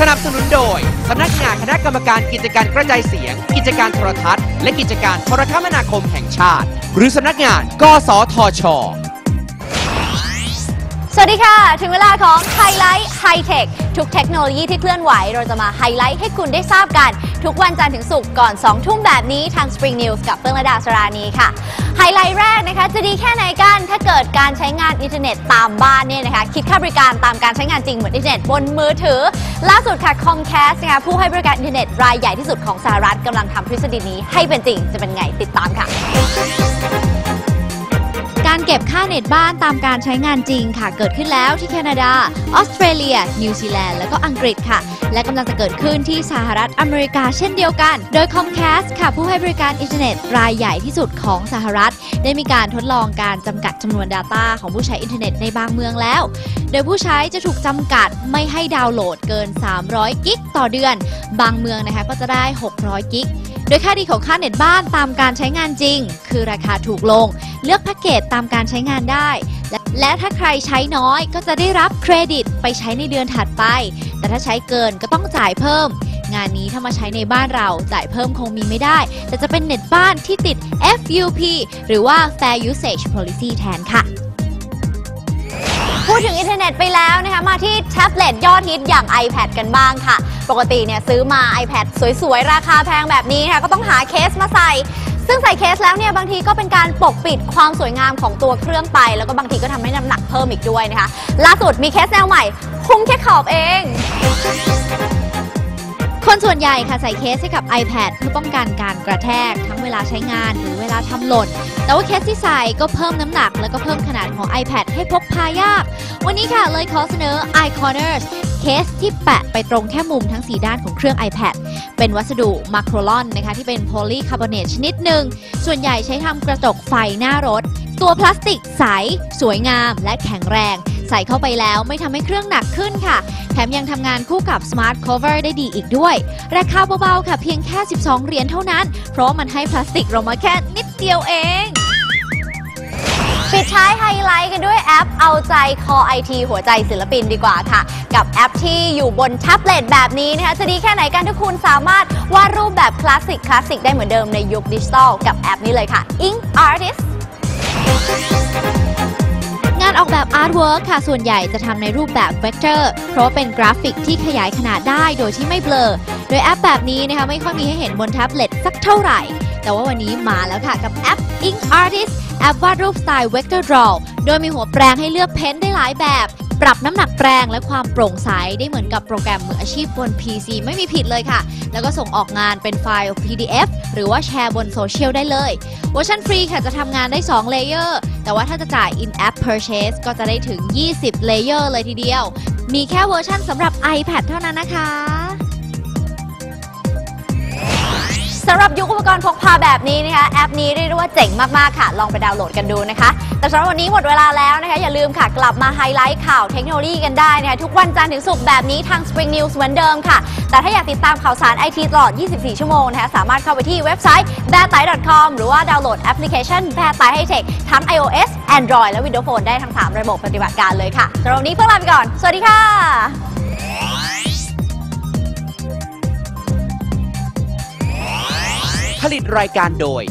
สนับสนุนโดย สำนักงานคณะกรรมการกิจการกระจายเสียง กิจการโทรทัศน์ และกิจการโทรคมนาคมแห่งชาติ หรือสำนักงาน กสทช สวัสดีค่ะ ถึงเวลาของไฮไลท์ไฮเทคทุกเทคโนโลยีที่เคลื่อนไหว เราจะมาไฮไลท์ให้คุณได้ทราบกัน ทุกวันจันทร์ถึงศุกร์ก่อน 2 ทุ่มแบบนี้ทาง Spring News กับเฟื่องระดาสรานีค่ะไฮไลท์แรกนะคะจะดีแค่ไหนกันถ้าเกิดการใช้งานอินเทอร์เน็ตตามบ้านเนี่ยนะคะคิดค่าบริการตามการใช้งานจริงเหมือนอินเทอร์เน็ตบนมือถือ ล่าสุดค่ะ Comcast นะคะผู้ให้บริการอินเทอร์เน็ตรายใหญ่ที่สุดของสหรัฐกำลังทำทฤษฎีนี้ให้เป็นจริงจะเป็นไงติดตามค่ะ การเก็บค่าเน็ตบ้านตามการใช้งานจริงค่ะ เกิดขึ้นแล้วที่แคนาดา ออสเตรเลีย นิวซีแลนด์ และก็อังกฤษค่ะ และกำลังจะเกิดขึ้นที่สหรัฐอเมริกาเช่นเดียวกัน โดย Comcast ค่ะผู้ให้บริการอินเทอร์เน็ตรายใหญ่ที่สุดของสหรัฐ ได้มีการทดลองการจำกัดจำนวน Data ของผู้ใช้อินเทอร์เน็ตในบางเมืองแล้ว โดยผู้ใช้จะถูกจำกัดไม่ให้ดาวน์โหลดเกิน 300 กิกต่อเดือน บางเมืองนะคะก็จะได้ 600 กิก โดยค่าดีของค่าเน็ตบ้านตามการใช้งานจริง คือราคาถูกลง เลือกแพ็กเกจตามการใช้งานได้และและถ้าใครใช้น้อยก็จะได้รับเครดิตไปใช้ในเดือนถัดไป แต่ถ้าใช้เกินก็ต้องจ่ายเพิ่ม งานนี้ถ้ามาใช้ในบ้านเราจ่ายเพิ่มคงมีไม่ได้ แต่จะเป็นเน็ตบ้านที่ติด FUP หรือว่า Fair Usage Policy แทนค่ะ เทอร์เน็ตไปแล้วนะคะมาที่แท็บเล็ตยอดฮิตอย่าง iPad กันบ้างค่ะ ปกติเนี่ยซื้อมา iPad สวยๆ ราคาแพงแบบนี้นะคะก็ต้องหาเคสมาใส่ ซึ่งใส่เคสแล้วเนี่ยบางทีก็เป็นการปกปิดความสวยงามของตัวเครื่องไป แล้วก็บางทีก็ทำให้น้ำหนักเพิ่มอีกด้วยนะคะล่าสุดมีเคสแนวใหม่ คุ้มแค่ขอบเอง คนส่วนใหญ่ค่ะใส่เคสให้กับ iPad เพื่อป้องกันการกระแทกทั้งเวลาใช้งานหรือเวลาทำหล่น แต่ว่าเคสที่ใส่ก็เพิ่มน้ำหนัก แล้วก็เพิ่มขนาดของ iPad ให้พกพายาก วันนี้ค่ะเลยขอเสนอ iCorners เคสที่แปะไปตรงแค่มุมทั้ง 4 ด้านของเครื่อง iPad เป็นวัสดุมาโครลอนนะคะที่เป็นโพลีคาร์บอเนตชนิดหนึ่ง ส่วนใหญ่ใช้ทำกระจกไฟหน้ารถ ตัวพลาสติกใส สวยงามและแข็งแรง ใส่เข้าไปแล้วไม่ทำให้เครื่องหนักขึ้นค่ะ แถมยังทำงานคู่กับ Smart Cover ได้ดีอีกด้วย ราคาเบาๆค่ะเพียงแค่ 12 เหรียญเท่านั้น เพราะมันให้พลาสติกเรามาแค่นิดเดียวเองปิดท้ายไฮไลท์กันด้วยแอปเอาใจคอไอทีหัวใจศิลปินดีกว่าค่ะ กับแอปที่อยู่บนแท็บเล็ตแบบนี้นะคะจะดีแค่ไหนกันถ้าคุณสามารถวาดรูปแบบคลาสสิกคลาสสิกได้เหมือนเดิมในยุคดิจิทัลกับแอปนี้เลยค่ะ Ink Artist ออกแบบอาร์ตเวิร์กค่ะ ส่วนใหญ่จะทำในรูปแบบเวกเตอร์ เพราะเป็นกราฟิกที่ขยายขนาดได้โดยที่ไม่เบลอ โดยแอปแบบนี้นะคะไม่ค่อยมีให้เห็นบนแท็บเล็ตสักเท่าไหร่ แต่ว่าวันนี้มาแล้วค่ะกับแอป Ink Artist แอปวาดรูปสไตล์ Vector Draw โดยมีหัวแปรงให้เลือกเพ้นท์ได้หลายแบบ ปรับน้ำหนักแปรงและความโปร่งใสได้เหมือนกับโปรแกรมมืออาชีพบน PC ไม่มีผิดเลยค่ะ แล้วก็ส่งออกงานเป็นไฟล์ PDF หรือว่าแชร์บนโซเชียลได้เลยเวอร์ชันฟรีค่ะจะทำงานได้ 2 เลเยอร์ แต่ว่าถ้าจะจ่าย in-app purchase ก็จะได้ถึง 20 เลเยอร์เลยทีเดียว มีแค่เวอร์ชันสำหรับ iPad เท่านั้นนะคะ สำหรับยุคอุปกรณ์พกพาแบบนี้นะคะแอปนี้เรียกได้ว่าเจ๋งมากๆค่ะ ลองไปดาวน์โหลดกันดูนะคะ แต่สำหรับวันนี้หมดเวลาแล้วนะคะอย่าลืมค่ะกลับมาไฮไลท์ข่าวเทคโนโลยีกันได้นะคะทุกวันจันทร์ถึงศุกร์แบบนี้ทาง Spring News เหมือนเดิมค่ะ แต่ถ้าอยากติดตามข่าวสารไอทีตลอด 24 ชั่วโมงนะคะสามารถเข้าไปที่เว็บไซต์ b a t a i com หรือว่าดาวน์โหลดแอปพลิเคชัน b a t a i High Tech ทั้ง iOS Android และ Windows Phone ได้ทั้ง 3 ระบบปฏิบัติการเลยค่ะสำหรับวันนี้เพื่อลาไปก่อน สวัสดีค่ะ ผลิตรายการโดย